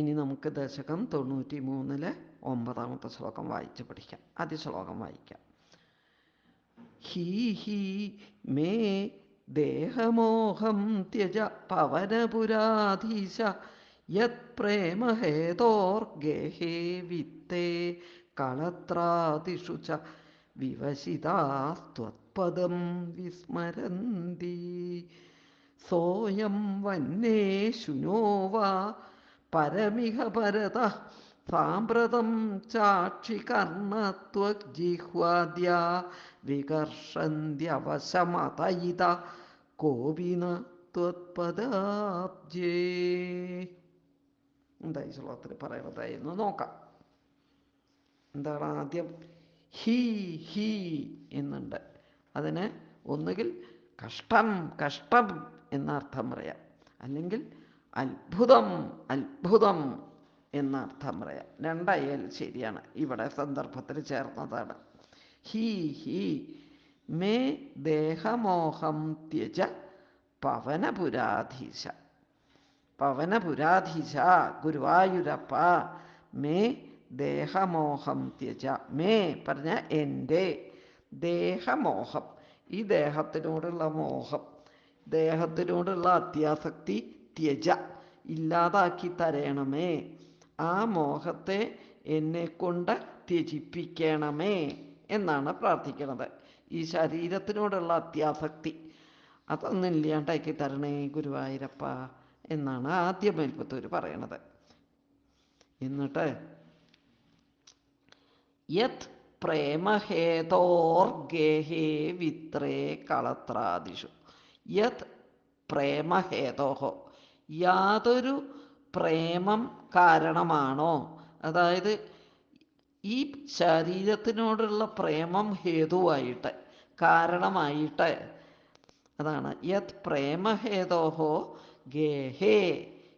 ഇനി നമുക്ക് ദശകം തൊണ്ണൂറ്റി മൂന്നിലെ ഒമ്പതാമത്തെ ശ്ലോകം വായിച്ചു പഠിക്കാം. ആദ്യ ശ്ലോകം വായിക്കാം. ഹീ ഹീ മേ ദേഹമോഹം ത്യജ പവനപുരാധീശ യത് പ്രേമഹേതോർഗേഹേ വിത്തേ കളത്രാദിഷു ച വിവശിതാസ്ത്വത്പദം വിസ്മരന്തി. സോയം വന്നേ ശുനോ വാ പരമിഹ പരത സാമ്പ്രതം ചാക്ഷി കർണത്വജിഹ്വാദ്യ വികർഷന്ത്യവശമതയിത കോവിന ത്വത്പദാബ്ജേ. എന്താ ഈ ശ്ലോകത്തിൽ പറയുന്നതായിരുന്നു നോക്കാം. എന്താണ് ആദ്യം? ഹി ഹി എന്നുണ്ട്. അതിന് ഒന്നുകിൽ കഷ്ടം കഷ്ടം എന്നർത്ഥം പറയാം. അല്ലെങ്കിൽ അത്ഭുതം അത്ഭുതം എന്നർത്ഥം പറയാം. രണ്ടായാൽ ശരിയാണ് ഇവിടെ സന്ദർഭത്തിൽ ചേർന്നതാണ്. ഹി ഹി മേ ദേഹമോഹം ത്യജ പവനപുരാധീശ. പവനപുരാധീശ ഗുരുവായൂരപ്പ മേ ദേഹമോഹം ത്യജ. മേ പറഞ്ഞ എന്റെ ദേഹമോഹം. ഈ ദേഹത്തിനോടുള്ള മോഹം ദേഹത്തിനോടുള്ള അത്യാസക്തി ത്യജ. ഇല്ലാതാക്കി തരണമേ. ആ മോഹത്തെ എന്നെ കൊണ്ട് ത്യജിപ്പിക്കണമേ എന്നാണ് പ്രാർത്ഥിക്കുന്നത് ഈ ശരീരത്തിനോടുള്ള അത്യാസക്തി അതൊന്നും ഇല്ലാണ്ടാക്കി തരണേ ഗുരുവായൂരപ്പ എന്നാണ് ആദ്യ മേൽപ്പത്തൂർ പറയണത്. എന്നിട്ട് യത് പ്രേമഹേതോർഗേഹേ വിത്രേ കളത്രാദിഷു. യത് പ്രേമഹേതോഹോ. യാതൊരു പ്രേമം കാരണമാണോ? അതായത് ഈ ശരീരത്തിനോടുള്ള പ്രേമം ഹേതുവായിട്ട് കാരണമായിട്ട്. അതാണ് യത് പ്രേമഹേതോഹോ ഗേഹേ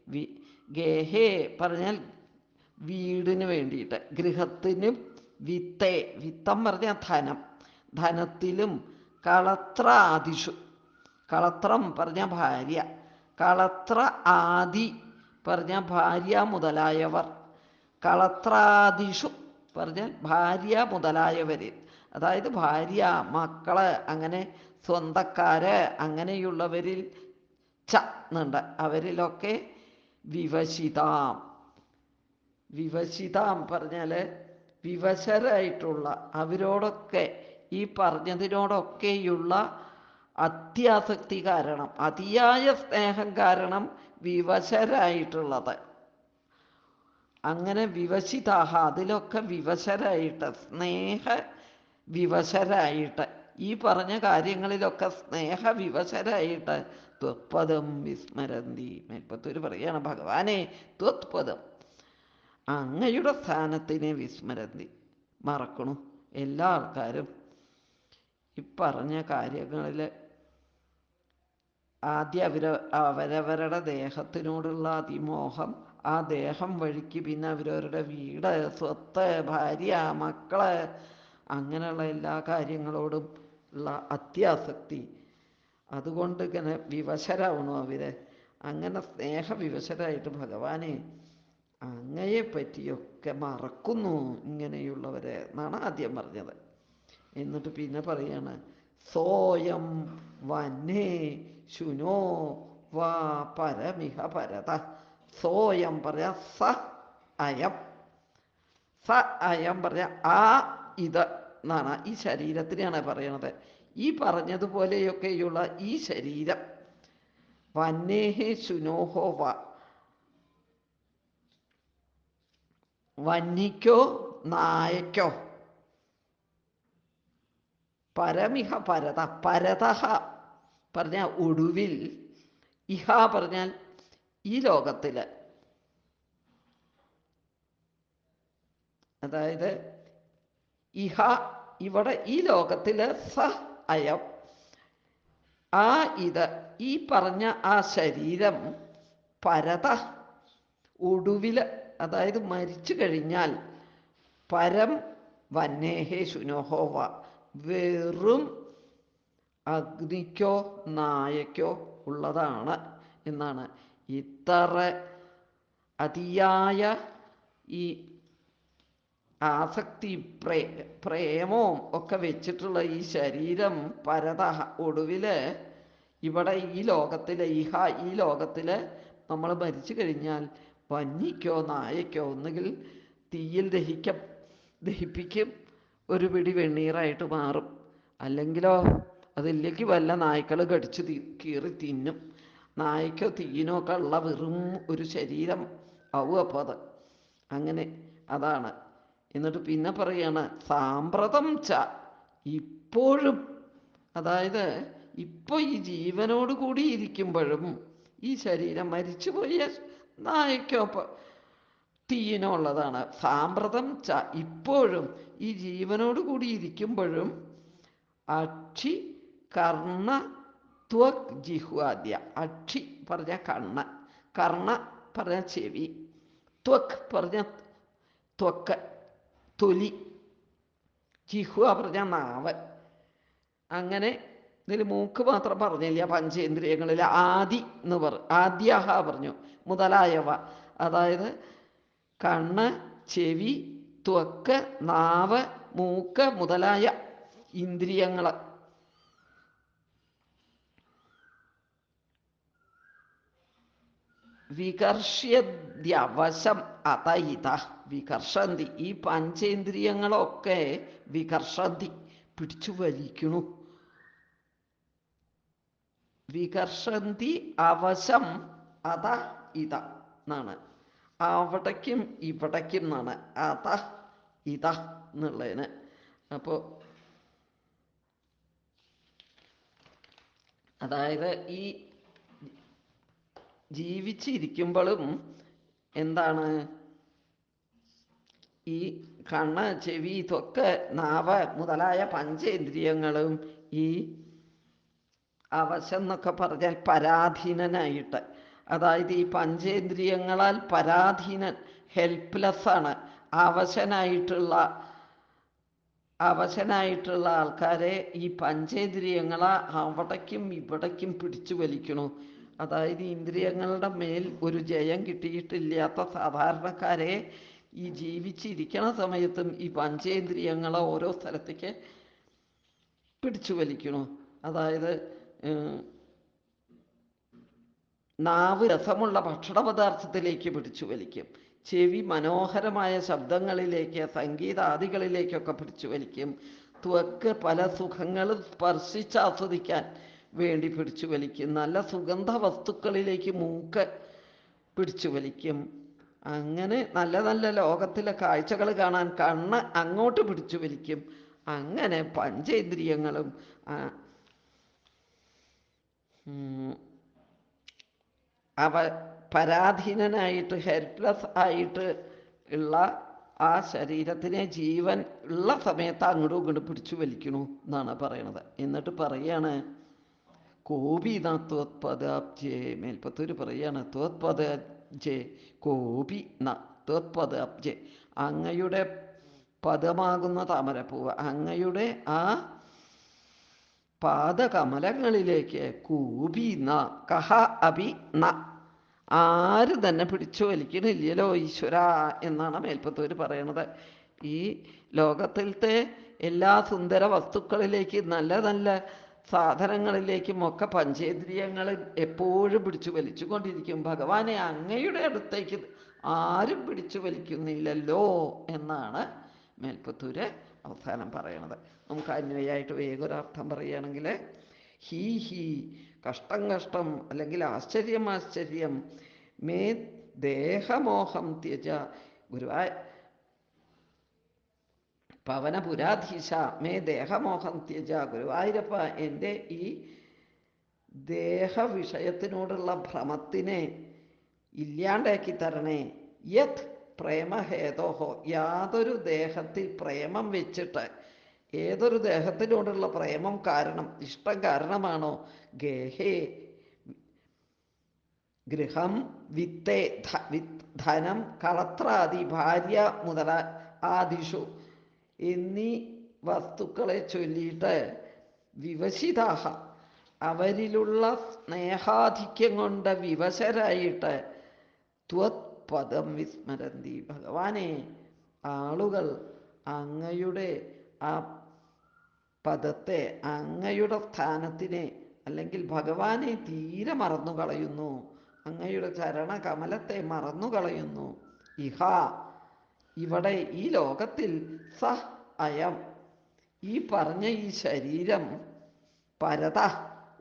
വി ഗേഹേ പറഞ്ഞാൽ വീടിന് വേണ്ടിയിട്ട് ഗൃഹത്തിനും വിത്തേ വിത്തം പറഞ്ഞാൽ ധനം ധനത്തിലും കളത്ര ആദിഷു കളത്രം പറഞ്ഞ ഭാര്യ. കളത്ര ആദി പറഞ്ഞ ഭാര്യ മുതലായവർ. കളത്രാദിഷു പറഞ്ഞാൽ ഭാര്യ മുതലായവരിൽ അതായത് ഭാര്യ മക്കൾ അങ്ങനെ സ്വന്തക്കാര് അങ്ങനെയുള്ളവരിൽ ച അവരിലൊക്കെ വിവശിതാം. വിവശിതാം പറഞ്ഞാൽ വിവശരായിട്ടുള്ള അവരോടൊക്കെ ഈ പറഞ്ഞതിനോടൊക്കെയുള്ള അത്യാസക്തി കാരണം അതിയായ സ്നേഹം കാരണം വിവശരായിട്ടുള്ളത്. അങ്ങനെ വിവശിതാഹ അതിലൊക്കെ വിവശരായിട്ട് സ്നേഹ വിവശരായിട്ട് ഈ പറഞ്ഞ കാര്യങ്ങളിലൊക്കെ സ്നേഹ വിവശരായിട്ട് ത്വത്പദം വിസ്മരന്തി. മേൽപ്പത്തൂര് പറയാണ് ഭഗവാനെ ത്വത്പദം. അങ്ങയുടെ സ്ഥാനത്തിനെ വിസ്മരന്തി. മറക്കണു. എല്ലാ ആൾക്കാരും ഈ പറഞ്ഞ കാര്യങ്ങളിൽ ആദ്യം അവര അവരവരുടെ ദേഹത്തിനോടുള്ള അതിമോഹം ആ ദേഹം വഴിക്ക് പിന്നെ അവരവരുടെ വീട് സ്വത്ത് ഭാര്യ മക്കൾ അങ്ങനെയുള്ള എല്ലാ കാര്യങ്ങളോടും ഉള്ള അത്യാസക്തി. അതുകൊണ്ട് ഇങ്ങനെ വിവശരാവണു അവർ. അങ്ങനെ സ്നേഹവിവശരായിട്ട് ഭഗവാനെ അങ്ങയെ പറ്റിയൊക്കെ മറക്കുന്നു ഇങ്ങനെയുള്ളവരെ എന്നാണ് ആദ്യം പറഞ്ഞത്. എന്നിട്ട് പിന്നെ പറയാണ് സോയം വന്നേ ശുനോ വാ പരമിഹ പരത. സോയം പറയാ സ അയം. സ അയം പറഞ്ഞ ആ ഇത് എന്നാണ് ഈ ശരീരത്തിനെയാണ് പറയണത്. ഈ പറഞ്ഞതുപോലെയൊക്കെയുള്ള ഈ ശരീരം. വന്നേഹേ ശുനോഹോ വ. വന്നിക്കോ നായക്കോ. പരമിഹ പരത. പരതഹ. പറഞ്ഞ ഒടുവിൽ ഇഹ പറഞ്ഞാൽ ഈ ലോകത്തിൽ അതായത് ഇഹ ഇവിടെ ഈ ലോകത്തിൽ സ അയം. ആ ഇത് ഈ പറഞ്ഞ ആ ശരീരം പരത ഒടുവിൽ അതായത് മരിച്ചു കഴിഞ്ഞാൽ പരം വന്നേഹേ ശുനോഹോവ. വെറും അഗ്നിക്കോ നായക്കോ ഉള്ളതാണ് എന്നാണ്. ഇത്ര അതിയായ ഈ ആസക്തി പ്രേ പ്രേമവും ഒക്കെ വെച്ചിട്ടുള്ള ഈ ശരീരം പരത ഒടുവിൽ ഇവിടെ ഈ ലോകത്തിൽ ഇഹ ഈ ലോകത്തിൽ നമ്മൾ മരിച്ചു കഴിഞ്ഞാൽ പഞ്ഞിക്കോ നായക്കോ ഒന്നുകിൽ തീയിൽ ദഹിക്ക ദഹിപ്പിക്കും ഒരു പിടി വെണ്ണീറായിട്ട് മാറും. അല്ലെങ്കിലോ അതിലേക്ക് വല്ല നായ്ക്കൾ കടിച്ച് കീറി തിന്നും. നായ്ക്കോ തീനോ കള്ള വെറും ഒരു ശരീരം ആവും അപ്പോൾ അത്. അങ്ങനെ അതാണ്. എന്നിട്ട് പിന്നെ പറയാണ് സാമ്പ്രതം ച. ഇപ്പോഴും അതായത് ഇപ്പോൾ ഈ ജീവനോട് കൂടി ഇരിക്കുമ്പോഴും ഈ ശരീരം മരിച്ചുപോയ നായ്ക്കോ തീയിനോ ഉള്ളതാണ്. സാമ്പ്രതം ച. ഇപ്പോഴും ഈ ജീവനോട് കൂടി ഇരിക്കുമ്പോഴും അക്ഷി കർണ ത്വക് ജിഹ്വാദ്യ അക്ഷി പറഞ്ഞ കണ്ണ കർണ പറഞ്ഞ ചെവി. ത്വക് പറഞ്ഞ ത്വക്ക്. തൊലി. ജിഹ്വ പറഞ്ഞ നാവ്. അങ്ങനെ ഇതിൽ മൂക്ക് മാത്രം പറഞ്ഞില്ല പഞ്ചേന്ദ്രിയങ്ങളിൽ ആദി എന്ന് പറ ആദ്യഹ പറഞ്ഞു മുതലായവ. അതായത് കണ്ണ് ചെവി ത്വക്ക് നാവ് മൂക്ക് മുതലായ ഇന്ദ്രിയങ്ങൾ വികർഷ്യദ്യവശം അതയിത വികർഷന്തി. ഈ പഞ്ചേന്ദ്രിയങ്ങളൊക്കെ വികർഷന്തി പിടിച്ചു വലിക്കണു. വികർഷന്തി അവശം അത ഇത എന്നാണ്. അവിടേക്കും ഇവിടേക്കും എന്നാണ്. അത ഇത എന്നുള്ളതിന്. അപ്പോൾ അതായത് ഈ ജീവിച്ചിരിക്കുമ്പോഴും എന്താണ്? ഈ കണ്ണ് ചെവി തൊക്ക് നാവ് മുതലായ പഞ്ചേന്ദ്രിയങ്ങളും ഈ അവശം എന്നൊക്കെ പറഞ്ഞാൽ പരാധീനനായിട്ട്. അതായത് ഈ പഞ്ചേന്ദ്രിയങ്ങളാൽ പരാധീനൻ ഹെൽപ്ലെസ് ആണ്. അവശനായിട്ടുള്ള അവശനായിട്ടുള്ള ആൾക്കാരെ ഈ പഞ്ചേന്ദ്രിയങ്ങളെ അവിടേക്കും ഇവിടേക്കും പിടിച്ചു വലിക്കണു. അതായത് ഇന്ദ്രിയങ്ങളുടെ മേൽ ഒരു ജയം കിട്ടിയിട്ടില്ലാത്ത സാധാരണക്കാരെ ഈ ജീവിച്ചിരിക്കണ സമയത്തും ഈ പഞ്ചേന്ദ്രിയങ്ങളെ ഓരോ സ്ഥലത്തേക്ക് പിടിച്ചു വലിക്കണു. അതായത് നാവ് രസമുള്ള ഭക്ഷണ പദാർത്ഥത്തിലേക്ക് പിടിച്ചു വലിക്കും. ചെവി മനോഹരമായ ശബ്ദങ്ങളിലേക്ക് സംഗീതാദികളിലേക്കൊക്കെ പിടിച്ചു വലിക്കും. ത്വക്ക് പല സുഖങ്ങളും സ്പർശിച്ചാസ്വദിക്കാൻ വേണ്ടി പിടിച്ചു വലിക്കും. നല്ല സുഗന്ധ വസ്തുക്കളിലേക്ക് മൂക്ക് പിടിച്ചു വലിക്കും. അങ്ങനെ നല്ല നല്ല ലോകത്തിലെ കാഴ്ചകൾ കാണാൻ കണ്ണ് അങ്ങോട്ട് പിടിച്ചു വലിക്കും. അങ്ങനെ പഞ്ചേന്ദ്രിയങ്ങളും അവ പരാധീനനായിട്ട് ഹെൽപ്ലെസ് ആയിട്ട് ഉള്ള ആ ശരീരത്തിനെ ജീവൻ ഉള്ള സമയത്ത് അങ്ങോട്ടും ഇങ്ങോട്ടും പിടിച്ചു വലിക്കണു എന്നാണ് പറയണത്. എന്നിട്ട് പറയാണ് കോപി ന ത്വത്പദാബ്ജേ മേൽപ്പത്തൂര് പറയാണ് ത്വത്പദജേ കോപി ന ത്വത്പദാബ്ജേ അങ്ങയുടെ പദമാകുന്ന താമരപ്പൂവ് അങ്ങയുടെ ആ പാദകമലങ്ങളിലേക്ക് കൂപി ന കഹ അഭി ന. ആര് തന്നെ പിടിച്ചു വലിക്കണില്ലല്ലോ ഈശ്വര എന്നാണ് മേൽപ്പത്തൂര് പറയണത്. ഈ ലോകത്തിലത്തെ എല്ലാ സുന്ദര വസ്തുക്കളിലേക്ക് നല്ല നല്ല സാധനങ്ങളിലേക്കും ഒക്കെ പഞ്ചേന്ദ്രിയങ്ങൾ എപ്പോഴും പിടിച്ചു വലിച്ചുകൊണ്ടിരിക്കും. ഭഗവാനെ അങ്ങയുടെ അടുത്തേക്ക് ആരും പിടിച്ചു വലിക്കുന്നില്ലല്ലോ എന്നാണ് മേൽപ്പത്തൂര് അവസാനം പറയണത്. നമുക്ക് അന്വയായിട്ട് വേഗൊരർത്ഥം പറയുകയാണെങ്കിൽ ഹീ ഹീ കഷ്ടം കഷ്ടം അല്ലെങ്കിൽ ആശ്ചര്യം ആശ്ചര്യം മേ ദേഹമോഹം ത്യജ ഗുരുവായ പവനപുരാധീശ മേ ദേഹമോഹം ത്യജ. ഗുരുവായൂരപ്പ എന്റെ ഈ ദേഹവിഷയത്തിനോടുള്ള ഭ്രമത്തിനെ ഇല്ലാണ്ടാക്കി തരണേ. യത് പ്രേമഹേതോഹോ. യാതൊരു ദേഹത്തിൽ പ്രേമം വെച്ചിട്ട് ഏതൊരു ദേഹത്തിനോടുള്ള പ്രേമം കാരണം ഇഷ്ടം കാരണമാണോ? ഗേഹേ. ഗൃഹം വിത്തേ ധനം കളത്രാദി ഭാര്യ മുതല ആദിഷു. എന്നീ വസ്തുക്കളെ ചൊല്ലിയിട്ട് വിവശിതാഹ. അവരിലുള്ള സ്നേഹാധിക്യം കൊണ്ട് വിവശരായിട്ട് ത്വത് ത്വത്പദം വിസ്മരന്തി. ഭഗവാനെ ആളുകൾ അങ്ങയുടെ ആ പദത്തെ അങ്ങയുടെ സ്ഥാനത്തിനെ അല്ലെങ്കിൽ ഭഗവാനെ തീരെ മറന്നു കളയുന്നു അങ്ങയുടെ ചരണകമലത്തെ മറന്നു കളയുന്നു ഇഹ ഇവിടെ ഈ ലോകത്തിൽ സ അയം ഈ പറഞ്ഞ ഈ ശരീരം പരത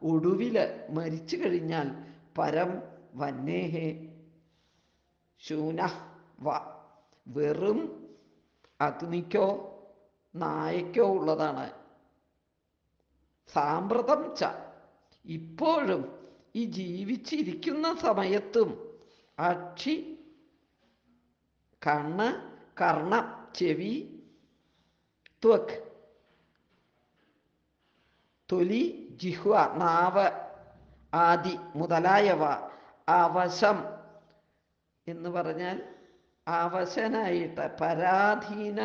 ഒടുവിൽ മരിച്ചു കഴിഞ്ഞാൽ പരം വന്നേഹേ. ശൂന വ വെറും അഗ്നിക്കോ നായക്കോ ഉള്ളതാണ്. സാമ്പ്രതം ച. ഇപ്പോഴും ഈ ജീവിച്ചിരിക്കുന്ന സമയത്തും അക്ഷി കണ്ണ് കർണം ചെവി ത്വക്. തൊലി ജിഹ്വ നാവ് ആദി മുതലായവ അവശം എന്ന് പറഞ്ഞാൽ അവശനായിട്ട് പരാധീന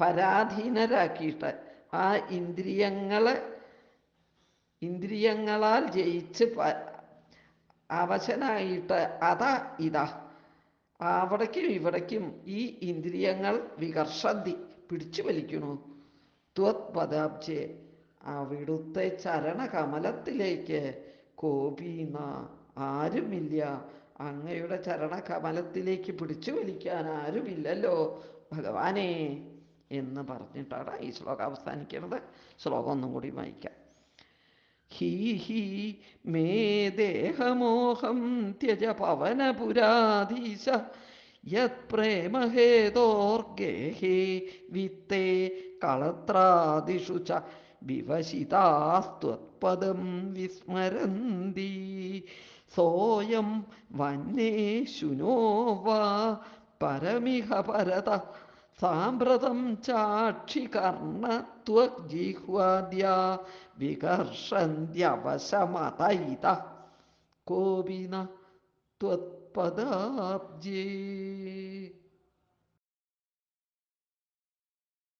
പരാധീനരാക്കിയിട്ട് ആ ഇന്ദ്രിയങ്ങളെ ഇന്ദ്രിയങ്ങളാൽ ജയിച്ച് അവശനായിട്ട് അതാ ഇതാ. അവിടേക്കും ഇവിടേക്കും ഈ ഇന്ദ്രിയങ്ങൾ വികർഷന്തി പിടിച്ചു വലിക്കണു ത്വത് പദാബ്ജെ അവിടുത്തെ ചരണകമലത്തിലേക്ക് കോപീന ആരുമില്ല. അങ്ങയുടെ ചരണകമലത്തിലേക്ക് പിടിച്ചു വലിക്കാൻ ആരുമില്ലല്ലോ ഭഗവാനെ എന്ന് പറഞ്ഞിട്ടാണ് ഈ ശ്ലോകം അവസാനിക്കുന്നത്. ശ്ലോകം ഒന്നും കൂടി വായിക്കാം. ഹീ ഹീ മേ ദേഹമോഹം ത്യജ പവനപുരാധീശ യത് പ്രേമഹേതോർഗേഹേ വിത്തേ കളത്രാദിഷു ച വിവശിതാസ്ത്വത്പദം വിസ്മരന്തി. സോയം വന്നേശുനോ വാ പരമിഹ പരത സാമ്പ്രതം ചാക്ഷികർണത്വജിഹ്വാദ്യ വികർഷന്ത്യവശമതയിത കോപിന ത്വത്പദാബ്ജേ